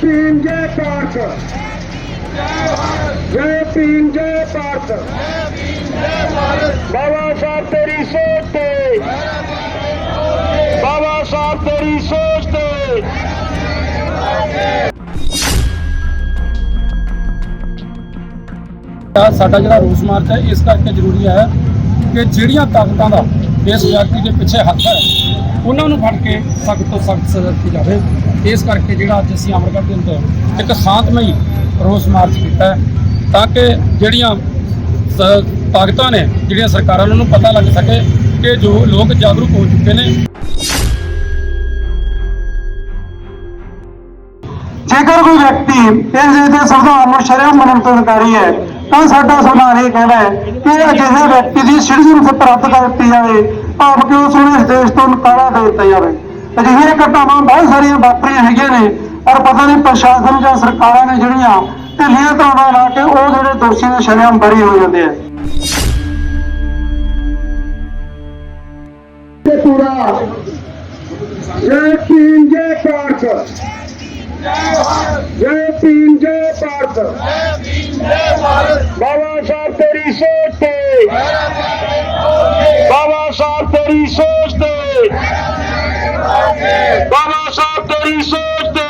ਭੀਮ, ਜੈ ਭਾਰਤ। ਜੈ ਭੀਮ, ਜੈ ਭਾਰਤ। ਬਾਬਾ ਸਾਹਿਬ, ਤੇਰੀ ਸੋਚ ਤੇ। ਬਾਬਾ ਸਾਹਿਬ, ਤੇਰੀ ਸੋਚ ਤੇ। ਸਾਡਾ ਜਿਹੜਾ ਰੋਸ ਮਾਰਚ ਹੈ, ਇਸ ਕਰਕੇ ਜ਼ਰੂਰੀ ਹੈ ਕਿ ਜਿਹੜੀਆਂ ਤਾਕਤਾਂ ਦਾ ਇਸ ਵਿਅਕਤੀ ਦੇ ਪਿੱਛੇ ਹੱਥ ਹੈ ਉਹਨਾਂ ਨੂੰ ਫੜ ਕੇ ਸਖਤ ਤੋਂ ਸਖਤ ਸਜ਼ਾ ਦਿੱਤੀ ਜਾਵੇ। ਇਸ ਕਰਕੇ ਜਿਹੜਾ ਅੱਜ ਅਸੀਂ ਅਮਰਗੜ੍ਹ ਦੇ ਅੰਦਰ ਇੱਕ ਸ਼ਾਂਤਮਈ ਰੋਸ ਮਾਰਚ ਕੀਤਾ ਤਾਂ ਕਿ ਜਿਹੜੀਆਂ ਤਾਕਤਾਂ ਨੇ, ਜਿਹੜੀਆਂ ਸਰਕਾਰਾਂ ਨੂੰ ਪਤਾ ਲੱਗ ਸਕੇ ਕਿ ਜੋ ਲੋਕ ਜਾਗਰੂਕ ਹੋ ਚੁੱਕੇ ਨੇ। ਜੇਕਰ ਕੋਈ ਵਿਅਕਤੀ ਇਸ ਦੇ ਸੰਵਿਧਾਨ ਨੂੰ ਸ਼ਰਮ ਮੰਨਣ ਤੋਂ ਇਨਕਾਰੀ ਹੈ, ਤਾਂ ਸਾਡਾ ਸੰਵਿਧਾਨ ਇਹ ਕਹਿੰਦਾ ਹੈ ਕਿ ਅਜਿਹੇ ਵਿਅਕਤੀ ਦੀ ਸਿਟੀਜ਼ਨਸ਼ਿਪ ਰੱਦ ਕਰ ਦਿੱਤੀ ਜਾਵੇ। ਭਾਵ ਕਿ ਉਸ ਨੂੰ ਇਸ ਦੇਸ਼ ਤੋਂ ਨਕਾਰਾ ਦੇ ਦਿੱਤਾ ਜਾਵੇ। ਅਜਿਹੀਆਂ ਘਟਨਾਵਾਂ ਬਹੁਤ ਸਾਰੀਆਂ ਵਾਪਰੀਆਂ ਹੈਗੀਆਂ ਨੇ ਪਰ ਪਤਾ ਨਹੀਂ ਪ੍ਰਸ਼ਾਸਨ ਜਾਂ ਸਰਕਾਰਾਂ ਨੇ ਜਿਹੜੀਆਂ ਢਿੱਲੀਆਂ ਧਾਰਨਾਵਾਂ ਲਾ ਕੇ ਉਹ ਜਿਹੜੇ ਦੋਸ਼ੀ ਨੇ ਸ਼ਰਮ ਬਰੀ ਹੋ ਜਾਂਦੇ ਆ। ਤੇ ਪੂਰਾ ਜੈ ਭੀਮ, ਜੈ ਭਾਰਤ। ਜੈ ਭੀਮ, ਜੈ ਭਾਰਤ। ਬਾਬਾ ਸਾਹਿਬ ਤੇਰੀ ਸੋਚ ਬਾਬਾ ਸਾਹਿਬ, ਤੇਰੀ ਸੋਚ ਤੇ। ਬਾਬਾ ਸਾਹਿਬ ਤੇਰੀ ਸੋਚ ਤੇ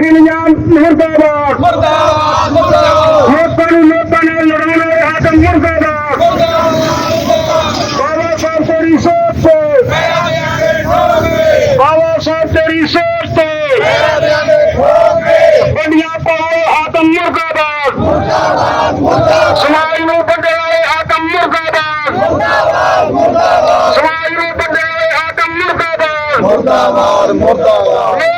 ਇਲਜ਼ਾਮ ਮੁਰਦਾਬਾਦ ਮੁਰਦਾਬਾਦ ਮੁਰਦਾਬਾਦ ਲੋਕਾਂ ਨੂੰ ਲੋਕਾਂ ਨਾਲ ਲੜਾਉਣ ਵਾਲੇ ਹਾਕਮ ਮੁਰਦਾਬਾਦ ਬਾਬਾ ਸਾਹਿਬ ਤੇਰੀ ਸੋਚ ਤੇ ਬਾਬਾ ਸਾਹਿਬ ਤੇਰੀ ਸੋਚ ਤੇ ਬੰਡੀਆਂ ਪਾਉਣ ਹਾਕਮ ਮੁਰਦਾਬਾਦ ਸਮਾਜ ਨੂੰ ਬੰਦੇ ਵਾਲੇ ਹਾਕਮ ਮੁਰਦਾਬਾਦ। ਸਮਾਜ ਨੂੰ ਬੰਦੇ ਹਾਕਮ ਮੁਰਦਾਬਾਦ। ਮੁਰਦਾਬਾਦ ਮੁਰਦਾਬਾਦ।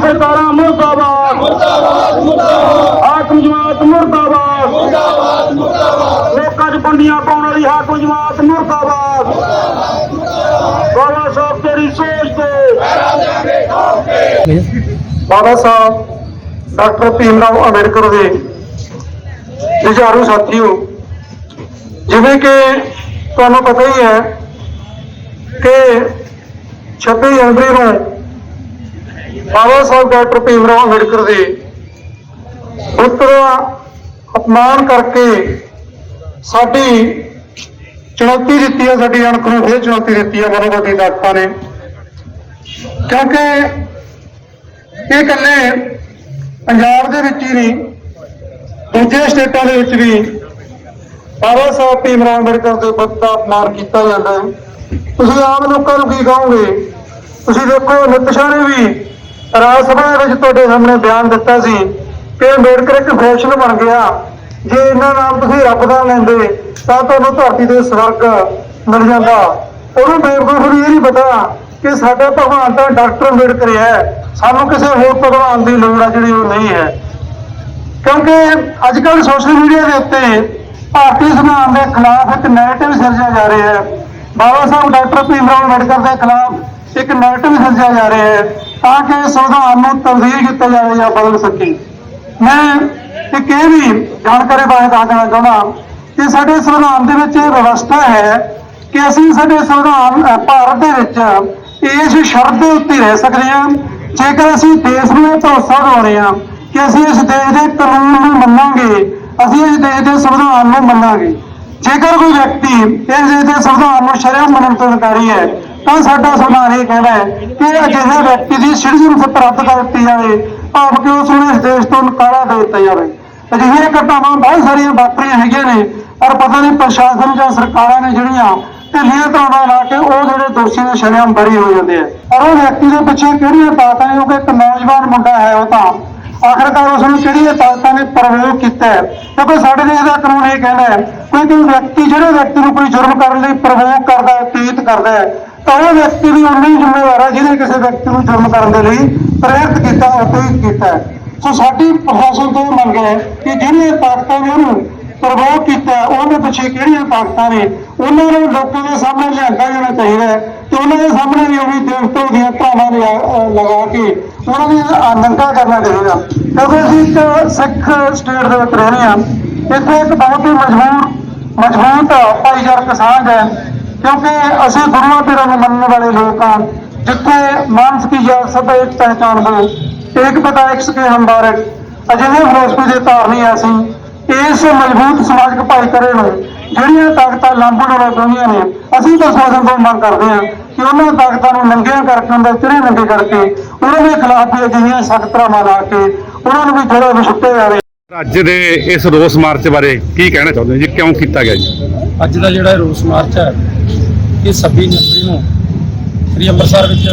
ਸਰਕਾਰਾਂ ਮੁਰਦਾਬਾਦ। ਮੁਰਦਾਬਾਦ ਮੁਰਦਾਬਾਦ। ਹਾਕਮ ਜਮਾਤ ਮੁਰਦਾਬਾਦ। ਮੁਰਦਾਬਾਦ ਮੁਰਦਾਬਾਦ। ਲੋਕਾਂ 'ਚ ਬੰਡੀਆਂ ਪਾਉਣ ਵਾਲੀ ਹਾਕਮ ਜਮਾਤ ਮੁਰਦਾਬਾਦ। ਬਾਬਾ ਸਾਹਿਬ ਤੇਰੀ ਸੋਚ ਤੇ। ਬਾਬਾ ਸਾਹਿਬ ਡਾਕਟਰ ਭੀਮ ਰਾਓ ਅੰਬੇਡਕਰ ਦੇ ਵਿਚਾਰੂ ਸਾਥੀਓ ਜਿਵੇਂ ਕਿ ਤੁਹਾਨੂੰ ਪਤਾ ਹੀ ਹੈ ਕਿ 26 ਜਨਵਰੀ ਨੂੰ ਬਾਬਾ ਸਾਹਿਬ ਡਾਕਟਰ ਭੀਮ ਰਾਓ ਅੰਬੇਡਕਰ ਦੇ ਪੁੱਤਰ ਅਪਮਾਨ ਕਰਕੇ ਸਾਡੀ ਚੁਣੌਤੀ ਦਿੱਤੀ ਹੈ, ਸਾਡੀ ਅਣਖ ਨੂੰ ਫਿਰ ਚੁਣੌਤੀ ਦਿੱਤੀ ਹੈ ਮਨੋਵਾਦੀ ਤਾਕਤਾਂ ਨੇ ਕਿਉਂਕਿ ਇਹ ਇਕੱਲੇ ਪੰਜਾਬ ਦੇ ਵਿੱਚ ਹੀ ਨਹੀਂ, ਦੂਜੇ ਸਟੇਟਾਂ ਦੇ ਵਿੱਚ ਵੀ ਬਾਬਾ ਸਾਹਿਬ ਭੀਮ ਰਾਓ ਅੰਬੇਡਕਰ ਦੇ ਬੁੱਤ ਦਾ ਅਪਮਾਨ ਕੀਤਾ ਜਾਂਦਾ ਹੈ। ਤੁਸੀਂ ਆਮ ਲੋਕਾਂ ਨੂੰ ਕੀ ਕਹੋਗੇ? ਤੁਸੀਂ ਦੇਖੋ ਨਿਤ ਸ਼ਾਹ ਨੇ ਵੀ ਰਾਜ ਸਭਾ ਦੇ ਵਿੱਚ ਤੁਹਾਡੇ ਸਾਹਮਣੇ ਬਿਆਨ ਦਿੱਤਾ ਸੀ ਕਿ ਅੰਬੇਡਕਰ ਇੱਕ ਫੈਸ਼ਨ ਬਣ ਗਿਆ। ਜੇ ਇਹਨਾਂ ਨਾਲ ਤੁਸੀਂ ਰੱਬ ਦਾ ਲੈਂਦੇ, ਤਾਂ ਤੁਹਾਨੂੰ ਧਰਤੀ ਦੇ ਸਵਰਗ ਮਿਲ ਜਾਂਦਾ। ਉਹਨੂੰ ਬੇਵਕੂਫ ਨੂੰ ਇਹ ਨਹੀਂ ਪਤਾ ਕਿ ਸਾਡਾ ਭਗਵਾਨ ਤਾਂ ਡਾਕਟਰ ਅੰਬੇਡਕਰ ਹੈ ਸਾਨੂੰ ਕਿਸੇ ਹੋਰ ਭਗਵਾਨ ਦੀ ਲੋੜ ਆ ਜਿਹੜੀ ਉਹ ਨਹੀਂ ਹੈ। ਕਿਉਂਕਿ ਅੱਜ ਕੱਲ੍ਹ ਸੋਸ਼ਲ ਮੀਡੀਆ ਦੇ ਉੱਤੇ ਭਾਰਤੀ ਸੰਵਿਧਾਨ ਦੇ ਖਿਲਾਫ ਇੱਕ ਨੈਰੇਟਿਵ ਸਿਰਜਿਆ ਜਾ ਰਿਹਾ ਹੈ। ਬਾਬਾ ਸਾਹਿਬ ਡਾਕਟਰ ਭੀਮ ਰਾਓ ਅੰਬੇਡਕਰ ਦੇ ਖਿਲਾਫ ਇੱਕ ਨੈਰੇਟਿਵ ਸਿਰਜਿਆ ਜਾ ਰਿਹਾ ਹੈ। ਤਾਂ ਕਿ ਸੰਵਿਧਾਨ ਨੂੰ ਤਬਦੀਲ ਕੀਤਾ ਜਾਵੇ ਜਾਂ ਬਦਲ ਸਕੇ। ਮੈਂ ਇੱਕ ਇਹ ਵੀ ਜਾਣਕਾਰੀ ਬਾਰੇ ਦੱਸ ਦੇਣਾ ਚਾਹੁੰਦਾ ਕਿ ਸਾਡੇ ਸੰਵਿਧਾਨ ਦੇ ਵਿੱਚ ਇਹ ਵਿਵਸਥਾ ਹੈ ਕਿ ਅਸੀਂ ਸਾਡੇ ਸੰਵਿਧਾਨ ਭਾਰਤ ਦੇ ਵਿੱਚ ਇਸ ਸ਼ਰਤ ਦੇ ਉੱਤੇ ਰਹਿ ਸਕਦੇ ਹਾਂ। ਜੇਕਰ ਅਸੀਂ ਦੇਸ਼ ਨੂੰ ਭਰੋਸਾ ਦਿਵਾਉਂਦੇ ਹਾਂ ਕਿ ਅਸੀਂ ਇਸ ਦੇਸ਼ ਦੇ ਕਾਨੂੰਨ ਨੂੰ ਮੰਨਾਂਗੇ, ਅਸੀਂ ਇਸ ਦੇਸ਼ ਦੇ ਸੰਵਿਧਾਨ ਨੂੰ ਮੰਨਾਂਗੇ। ਜੇਕਰ ਕੋਈ ਵਿਅਕਤੀ ਇਸ ਦੇਸ਼ ਦੇ ਸੰਵਿਧਾਨ ਨੂੰ ਸ਼ਰਮ ਮੰਨਣ ਤੋਂ ਇਨਕਾਰੀ ਹੈ ਤਾਂ ਸਾਡਾ ਸੰਵਿਧਾਨ ਇਹ ਕਹਿੰਦਾ ਹੈ ਕਿ ਅਜਿਹੇ ਵਿਅਕਤੀ ਦੀ ਸਿਟੀਜ਼ਨਸ਼ਿਪ ਪ੍ਰਾਪਤ ਕਰ ਦਿੱਤੀ ਜਾਵੇ ਭਾਵ ਕਿ ਉਸ ਨੂੰ ਇਸ ਦੇਸ਼ ਤੋਂ ਨਕਾਰਾ ਦੇ ਦਿੱਤਾ ਜਾਵੇ। ਅਜਿਹੀਆਂ ਘਟਨਾਵਾਂ ਬਹੁਤ ਸਾਰੀਆਂ ਵਾਪਰੀਆਂ ਹੈਗੀਆਂ ਨੇ, ਪਰ ਪਤਾ ਨਹੀਂ ਪ੍ਰਸ਼ਾਸਨ ਜਾਂ ਸਰਕਾਰਾਂ ਨੇ ਜਿਹੜੀਆਂ ਢਿੱਲੀਆਂ ਧਾਰਨਾ ਲਾ ਕੇ ਉਹ ਜਿਹੜੇ ਦੋਸ਼ੀ ਦੇ ਸ਼ਰਮ ਬਰੀ ਹੋ ਜਾਂਦੇ ਆ। ਔਰ ਉਹ ਵਿਅਕਤੀ ਦੇ ਪਿੱਛੇ ਕਿਹੜੀਆਂ ਤਾਕਤਾਂ ਨੇ? ਕਿਉਂਕਿ ਇੱਕ ਨੌਜਵਾਨ ਮੁੰਡਾ ਹੈ ਉਹ ਤਾਂ। ਆਖਰਕਾਰ ਉਸ ਨੂੰ ਕਿਹੜੀਆਂ ਤਾਕਤਾਂ ਨੇ ਪ੍ਰਭਾਵਿਤ ਕੀਤਾ ਹੈ? ਕਿਉਂਕਿ ਸਾਡੇ ਦੇਸ਼ ਦਾ ਕਾਨੂੰਨ ਇਹ ਕਹਿੰਦਾ ਹੈ, ਕੋਈ ਕੋਈ ਵਿਅਕਤੀ, ਜਿਹੜੇ ਵਿਅਕਤੀ ਨੂੰ ਕੋਈ ਜੁਰਮ ਕਰਨ ਲਈ ਪ੍ਰਭਾਵਿਤ ਕਰਦਾ ਹੈ ਪ੍ਰੇਰਿਤ ਕਰਦਾ ਹੈ ਤਾਂ ਉਹ ਵਿਅਕਤੀ ਵੀ ਉਨਾ ਹੀ ਜ਼ਿੰਮੇਵਾਰ ਹੈ ਜਿਹਨੇ ਕਿਸੇ ਵਿਅਕਤੀ ਨੂੰ ਜੁਰਮ ਕਰਨ ਦੇ ਲਈ ਪ੍ਰੇਰਿਤ ਕੀਤਾ ਅਤੇ ਕੀਤਾ ਹੈ। ਸੋ ਸਾਡੀ ਪ੍ਰਸ਼ਾਸਨ ਤੋਂ ਇਹ ਮੰਗ ਹੈ ਕਿ ਜਿਹੜੀਆਂ ਤਾਕਤਾਂ ਨੇ ਉਹਨੂੰ ਪ੍ਰਭਾਵ ਕੀਤਾ ਹੈ, ਉਹਦੇ ਪਿੱਛੇ ਕਿਹੜੀਆਂ ਤਾਕਤਾਂ ਨੇ ਉਹਨਾਂ ਨੂੰ ਲੋਕਾਂ ਦੇ ਸਾਹਮਣੇ ਲਿਆਂਦਾ ਜਾਣਾ ਚਾਹੀਦਾ ਹੈ ਤੇ ਉਹਨਾਂ ਦੇ ਸਾਹਮਣੇ ਵੀ ਉਹ ਵੀ ਦੇਵਤੋਂ ਦੀਆਂ ਧਾਵਾਂ ਲਿਆ ਲਗਾ ਕੇ ਉਹਨਾਂ ਦੀ ਨੰਗਾ ਕਰਨਾ ਚਾਹੀਦਾ। ਕਿਉਂਕਿ ਅਸੀਂ ਇੱਕ ਸਿੱਖ ਸਟੇਟ ਦੇ ਵਿੱਚ ਰਹਿੰਦੇ ਹਾਂ ਇੱਥੇ ਇੱਕ ਬਹੁਤ ਹੀ ਮਜਬੂਰ ਮਜ਼ਬੂਤ ਭਾਈਚਾਰਕ ਸਾਂਝ ਹੈ। ਕਿਉਂਕਿ ਅਸੀਂ ਗੁਰੂਆਂ ਪੀਰਾਂ ਨੂੰ ਮੰਨਣ ਵਾਲੇ ਲੋਕ ਹਾਂ ਜਿੱਥੇ ਮਾਨਸ ਕੀ ਜਾਤ ਸਭ ਇੱਕ ਪਹਿਚਾਨ ਹੋ ਇੱਕ ਪਤਾ ਇੱਕ ਸਕੇ ਹੰਬਾਰਕ ਅਜਿਹੇ ਫਿਲਾਸਫੀ ਦੇ ਧਾਰਨੀ ਅਸੀਂ ਇਸ ਮਜ਼ਬੂਤ ਸਮਾਜਿਕ ਭਾਈਚਾਰੇ ਨੂੰ ਜਿਹੜੀਆਂ ਤਾਕਤਾਂ ਲਾਂਭਣ ਵਾਲੀਆਂ ਚਾਹੁੰਦੀਆਂ ਨੇ ਅਸੀਂ ਤਾਂ ਸ਼ਾਸਨ ਤੋਂ ਮੰਗ ਕਰਦੇ ਹਾਂ ਕਿ ਉਹਨਾਂ ਤਾਕਤਾਂ ਨੂੰ ਨੰਗਿਆਂ ਕਰਕੇ ਉਹਨਾਂ ਦੇ ਚਿਹਰੇ ਨੰਗੇ ਕਰਕੇ ਉਹਨਾਂ ਦੇ ਖਿਲਾਫ ਵੀ ਅਜਿਹੀਆਂ ਸਖਤ ਧਾਰਾਵਾਂ ਲਾ ਕੇ ਉਹਨਾਂ ਨੂੰ ਵੀ ਜਿਹੜਾ ਵੀ ਸੁੱਟੇ ਜਾਵੇ ਅੱਜ ਦੇ ਇਸ ਰੋਸ ਮਾਰਚ ਬਾਰੇ ਕੀ ਕਹਿਣਾ ਚਾਹੁੰਦੇ ਹੋ ਜੀ? ਕਿਉਂ ਕੀਤਾ ਗਿਆ ਜੀ? ਅੱਜ ਦਾ ਜਿਹੜਾ ਰੋਸ ਮਾਰਚ ਹੈ ਕਿ 26 ਜਨਵਰੀ ਨੂੰ ਸ੍ਰੀ ਅੰਮ੍ਰਿਤਸਰ ਵਿੱਚ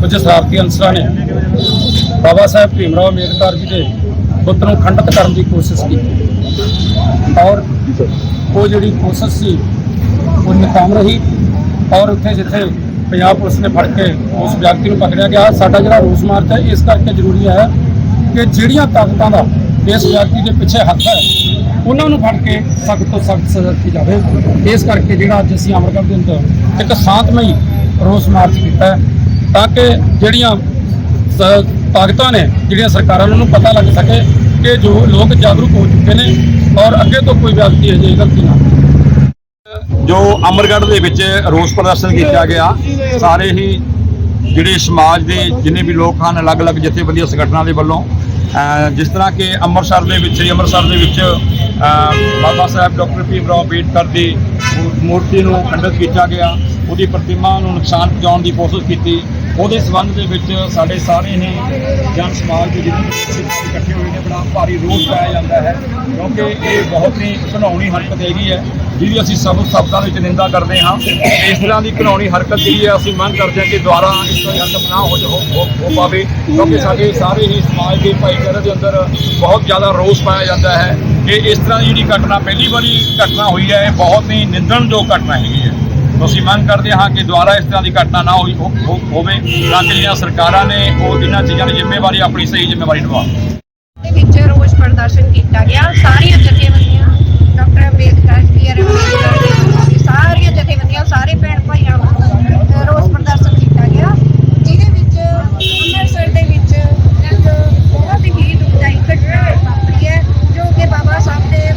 ਕੁਝ ਸ਼ਰਾਰਤੀ ਅਨਸਰਾਂ ਨੇ ਬਾਬਾ ਸਾਹਿਬ ਭੀਮਰਾਓ ਅੰਬੇਦਕਰ ਜੀ ਦੇ ਪੁੱਤ ਨੂੰ ਖੰਡਿਤ ਕਰਨ ਦੀ ਕੋਸ਼ਿਸ਼ ਕੀਤੀ। ਔਰ ਉਹ ਜਿਹੜੀ ਕੋਸ਼ਿਸ਼ ਸੀ, ਉਹ ਨਕਾਮ ਰਹੀ ਔਰ ਉੱਥੇ ਜਿੱਥੇ ਪੰਜਾਬ ਪੁਲਿਸ ਨੇ ਫੜ ਕੇ ਉਸ ਵਿਅਕਤੀ ਨੂੰ ਪਕੜਿਆ ਗਿਆ, ਸਾਡਾ ਜਿਹੜਾ ਰੋਸ ਮਾਰਚ ਹੈ, ਇਸ ਕਰਕੇ ਜ਼ਰੂਰੀ ਹੈ ਕਿ ਜਿਹੜੀਆਂ ਤਾਕਤਾਂ ਦਾ ਇਸ ਵਿਅਕਤੀ ਦੇ ਪਿੱਛੇ ਹੱਥ ਹੈ ਉਹਨਾਂ ਨੂੰ ਫੜ ਕੇ ਸਖਤ ਤੋਂ ਸਖਤ ਸਜ਼ਾ ਦਿੱਤੀ ਜਾਵੇ। ਇਸ ਕਰਕੇ ਜਿਹੜਾ ਅੱਜ ਅਸੀਂ ਅਮਰਗੜ੍ਹ ਦੇ ਅੰਦਰ ਇੱਕ ਸ਼ਾਂਤਮਈ ਰੋਸ ਮਾਰਚ ਕੀਤਾ ਤਾਂ ਕਿ ਜਿਹੜੀਆਂ ਤਾਕਤਾਂ ਨੇ, ਜਿਹੜੀਆਂ ਸਰਕਾਰਾਂ ਨੂੰ ਪਤਾ ਲੱਗ ਸਕੇ ਕਿ ਜੋ ਲੋਕ ਜਾਗਰੂਕ ਹੋ ਚੁੱਕੇ ਨੇ ਔਰ ਅੱਗੇ ਤੋਂ ਕੋਈ ਵਿਅਕਤੀ ਅਜਿਹੀ ਗਲਤੀ ਨਾ ਜੋ ਅਮਰਗੜ੍ਹ ਦੇ ਵਿੱਚ ਰੋਸ ਪ੍ਰਦਰਸ਼ਨ ਕੀਤਾ ਗਿਆ, ਸਾਰੇ ਹੀ ਜਿਹੜੇ ਸਮਾਜ ਦੇ ਜਿੰਨੇ ਵੀ ਲੋਕ ਹਨ, ਅਲੱਗ-ਅਲੱਗ ਜਥੇਬੰਦੀਆਂ ਸੰਗਠਨਾਂ ਦੇ ਵੱਲੋਂ ਜਿਸ ਤਰ੍ਹਾਂ ਕਿ ਅੰਮ੍ਰਿਤਸਰ ਦੇ ਵਿੱਚ, ਅੰਮ੍ਰਿਤਸਰ ਦੇ ਵਿੱਚ ਬਾਬਾ ਸਾਹਿਬ ਡਾਕਟਰ ਭੀਮ ਰਾਓ ਅੰਬੇਡਕਰ ਦੀ ਮੂਰਤੀ ਨੂੰ ਖੰਡਿਤ ਕੀਤਾ ਗਿਆ। ਉਹਦੀ ਪ੍ਰਤਿਮਾ ਨੂੰ ਨੁਕਸਾਨ ਪਹੁੰਚਾਉਣ ਦੀ ਕੋਸ਼ਿਸ਼ ਕੀਤੀ। ਉਹਦੇ ਸੰਬੰਧ ਦੇ ਵਿੱਚ ਸਾਡੇ ਸਾਰੇ ਹੀ ਜਨ ਸਮਾਜ ਦੇ ਜਿੰਨੇ ਇਕੱਠੇ ਹੋਏ ਨੇ, ਬੜਾ ਭਾਰੀ ਰੋਸ ਪਾਇਆ ਜਾਂਦਾ ਹੈ, ਕਿਉਂਕਿ ਇਹ ਬਹੁਤ ਹੀ ਘਿਨਾਉਣੀ ਹਰਕਤ ਹੈਗੀ ਹੈ, ਜਿਹਦੀ ਅਸੀਂ ਸਭ ਸ਼ਬਦਾਂ ਵਿੱਚ ਨਿੰਦਾ ਕਰਦੇ ਹਾਂ। ਇਸ ਤਰ੍ਹਾਂ ਦੀ ਘਿਨਾਉਣੀ ਹਰਕਤ ਜਿਹੜੀ ਹੈ, ਅਸੀਂ ਮੰਗ ਕਰਦੇ ਹਾਂ ਕਿ ਦੁਬਾਰਾ ਇਸ ਤਰ੍ਹਾਂ ਹਰਕਤ ਨਾ ਹੋ ਹੋ- ਹੋ ਹੋ ਪਾਵੇ, ਕਿਉਂਕਿ ਸਾਡੇ ਸਾਰੇ ਹੀ ਸਮਾਜ ਦੇ ਭਾਈਚਾਰੇ ਦੇ ਅੰਦਰ ਬਹੁਤ ਜ਼ਿਆਦਾ ਰੋਸ ਪਾਇਆ ਜਾਂਦਾ ਹੈ ਕਿ ਇਸ ਤਰ੍ਹਾਂ ਦੀ ਜਿਹੜੀ ਘਟਨਾ, ਪਹਿਲੀ ਵਾਰੀ ਘਟਨਾ ਹੋਈ ਹੈ, ਇਹ ਬਹੁਤ ਹੀ ਨਿੰਦਣਯੋਗ ਘਟਨਾ ਹੈਗੀ ਹੈ। ਅਸੀਂ ਮੰਗ ਕਰਦੇ ਹਾਂ ਕਿ ਦੁਬਾਰਾ ਇਸ ਤਰ੍ਹਾਂ ਦੀ ਘਟਨਾ ਨਾ ਹੋਈ ਹੋਵੇ ਤਾਂ ਕਿ ਜਿਹੜੀਆਂ ਸਰਕਾਰਾਂ ਨੇ ਉਹ ਇਹਨਾਂ ਚੀਜ਼ਾਂ ਦੀ ਜ਼ਿੰਮੇਵਾਰੀ ਆਪਣੀ ਸਹੀ ਜ਼ਿੰਮੇਵਾਰੀ ਨਿਭਾਉਣ ਦੇ ਵਿੱਚ ਰੋਸ ਪ੍ਰਦਰਸ਼ਨ ਕੀਤਾ ਗਿਆ। ਸਾਰੀਆਂ ਜਥੇਬੰਦੀਆਂ, ਡਾਕਟਰ ਅੰਬੇਦਕਰ ਜੀ ਅੰਬੇਦਕਰ, ਸਾਰੀਆਂ ਜਥੇਬੰਦੀਆਂ, ਸਾਰੇ ਭੈਣ ਭਾਈਆਂ ਰੋਸ ਪ੍ਰਦਰਸ਼ਨ ਕੀਤਾ ਗਿਆ ਜਿਹਦੇ ਵਿੱਚ ਅੰਮ੍ਰਿਤਸਰ ਦੇ ਵਿੱਚ ਇੱਕ ਬਹੁਤ ਹੀ ਦੁਖਦਾਈ ਘਟਨਾ ਵਾਪਰੀ ਹੈ ਜੋ ਕਿ ਬਾਬਾ ਸਾਹਿਬ ਦੇ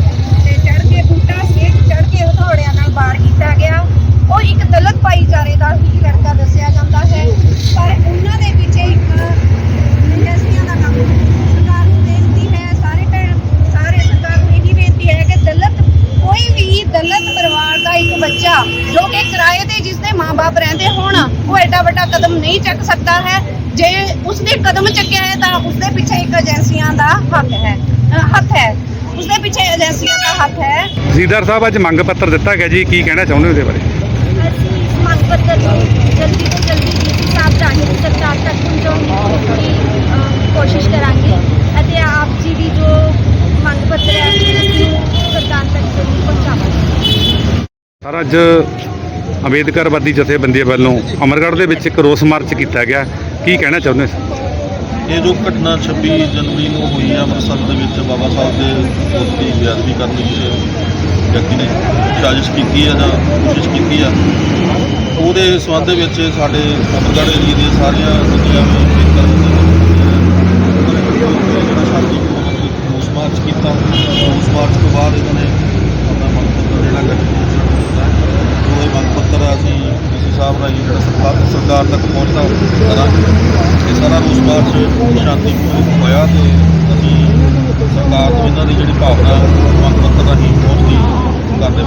ਤੇ ਚੜ ਕੇ ਬੂਟਾ ਸੇਕ ਚੜ ਕੇ ਹਥੌੜਿਆਂ ਨਾਲ ਵਾਰ ਕੀਤਾ ਗਿਆ ਉਹ ਇੱਕ ਦਲਿਤ ਭਾਈਚਾਰੇ ਦਾ ਹੀ ਲੜਕਾ ਦੱਸਿਆ ਜਾਂਦਾ ਹੈ ਪਰ ਉਹਨਾਂ ਦੇ ਪਿੱਛੇ ਇੱਕ ਇੰਡਸਟਰੀਆਂ ਦਾ ਕੰਮ ਸਰਕਾਰ ਨੂੰ ਬੇਨਤੀ ਹੈ ਸਾਰੇ ਭੈਣ ਸਾਰੇ ਸਰਕਾਰ ਨੂੰ ਇਹੀ ਬੇਨਤੀ ਹੈ ਕਿ ਦਲਿਤ ਕੋਈ ਵੀ ਦਲਿਤ ਪਰਿਵਾਰ ਦਾ ਇੱਕ ਬੱਚਾ ਜੋ ਕਿ ਕਿਰਾਏ ਤੇ ਜਿਸਦੇ ਮਾਪੇ ਰਹਿੰਦੇ ਹੋਣ ਉਹ ਐਡਾ ਵੱਡਾ ਕਦਮ ਨਹੀਂ ਚੱਕ ਸਕਦਾ ਹੈ। ਜੇ ਉਸਨੇ ਕਦਮ ਚੱਕਿਆ ਹੈ ਤਾਂ ਉਸਦੇ ਪਿੱਛੇ ਇੱਕ ਏਜੰਸੀਆਂ ਦਾ ਹੱਕ ਹੈ। ਹੱਥ ਹੈ। ਉਸਦੇ ਪਿੱਛੇ ਏਜੰਸੀਆਂ ਦਾ ਹੱਥ ਹੈ। ਤਹਿਸੀਲਦਾਰ ਸਾਹਿਬ ਅੱਜ ਮੰਗ ਪੱਤਰ ਦਿੱਤਾ ਗਿਆ ਜੀ। ਕੀ ਕਹਿਣਾ ਚਾਹੁੰਦੇ ਹੋ ਇਹਦੇ ਬਾਰੇ? ਅਸੀਂ ਇਸ ਮੰਗ ਪੱਤਰ ਨੂੰ ਜਲਦੀ ਡੀਸੀ ਸਾਹਿਬ ਰਾਹੀਂ ਸਰਕਾਰ ਤੱਕ ਪਹੁੰਚਾਉਣ ਦੀ ਅ, ਕੋਸ਼ਿਸ਼ ਕਰਾਂਗੇ ਅਤੇ ਆਪ ਜੀ ਦੀ ਜੋ ਮੰਗ ਪੱਤਰ ਹੈ ਉਸਨੂੰ ਸਰਕਾਰ ਤੱਕ ਜ਼ਰੂਰ ਪਹੁੰਚਾਵਾਂਗੇ ਸਰ, ਅੱਜ ਅੰਬੇਦਕਰਵਾਦੀ ਜਥੇਬੰਦੀਆਂ ਵੱਲੋਂ ਅਮਰਗੜ੍ਹ ਦੇ ਵਿੱਚ ਇੱਕ ਰੋਸ ਮਾਰਚ ਕੀਤਾ ਗਿਆ। ਕੀ ਕਹਿਣਾ ਚਾਹੁੰਦੇ ਸੀ ਇਹ ਜੋ ਘਟਨਾ 26 ਜਨਵਰੀ ਨੂੰ ਹੋਈ ਹੈ ਅੰਮ੍ਰਿਤਸਰ ਦੇ ਵਿੱਚ, ਬਾਬਾ ਸਾਹਿਬ ਦੇ ਬੁੱਤ ਦੀ ਬੇਅਦਬੀ ਕਰਨ ਦੀ ਕਿਸੇ ਵਿਅਕਤੀ ਨੇ ਸਾਜ਼ਿਸ਼ ਕੀਤੀ ਹੈ ਜਾਂ ਕੋਸ਼ਿਸ਼ ਕੀਤੀ ਆ, ਉਹਦੇ ਸੰਬੰਧ ਵਿੱਚ ਸਾਡੇ ਅਮਰਗੜ੍ਹ ਏਰੀਏ ਦੀਆਂ ਸਾਰੀਆਂ ਦੁਨੀਆਂ ਵਿੱਚ ਜਿਹੜਾ ਸ਼ਾਂਤੀਪੂਰਨ ਰੋਸ ਮਾਰਚ ਕੀਤਾ। ਰੋਸ ਮਾਰਚ ਤੋਂ ਬਾਅਦ ਇਹਨਾਂ ਨੇ ਆਪਣਾ ਮੰਗ ਪੱਤਰ ਜਿਹੜਾ ਗਠਿਤ ਕੀਤਾ ਉਹ ਇਹ ਮੰਗ ਪੱਤਰ ਅਸੀਂ ਡੀਸੀ ਸਾਹਿਬ ਰਾਹੀਂ ਜਿਹੜਾ ਸਰਕਾਰ ਸਰਕਾਰ ਤੱਕ ਪਹੁੰਚਦਾ, ਕਰਾਂਗੇ। ਇਹ ਸਾਰਾ ਰੋਸ ਮਾਰਚ ਸ਼ਾਂਤੀਪੂਰਨ ਹੋਇਆ ਤੇ ਅਸੀਂ ਸਰਕਾਰ ਤੋਂ ਇਹਨਾਂ ਦੀ ਜਿਹੜੀ ਭਾਵਨਾ, ਮੰਗ ਪੱਤਰ ਰਾਹੀਂ ਪਹੁੰਚਦੀ ਕਰਦੇ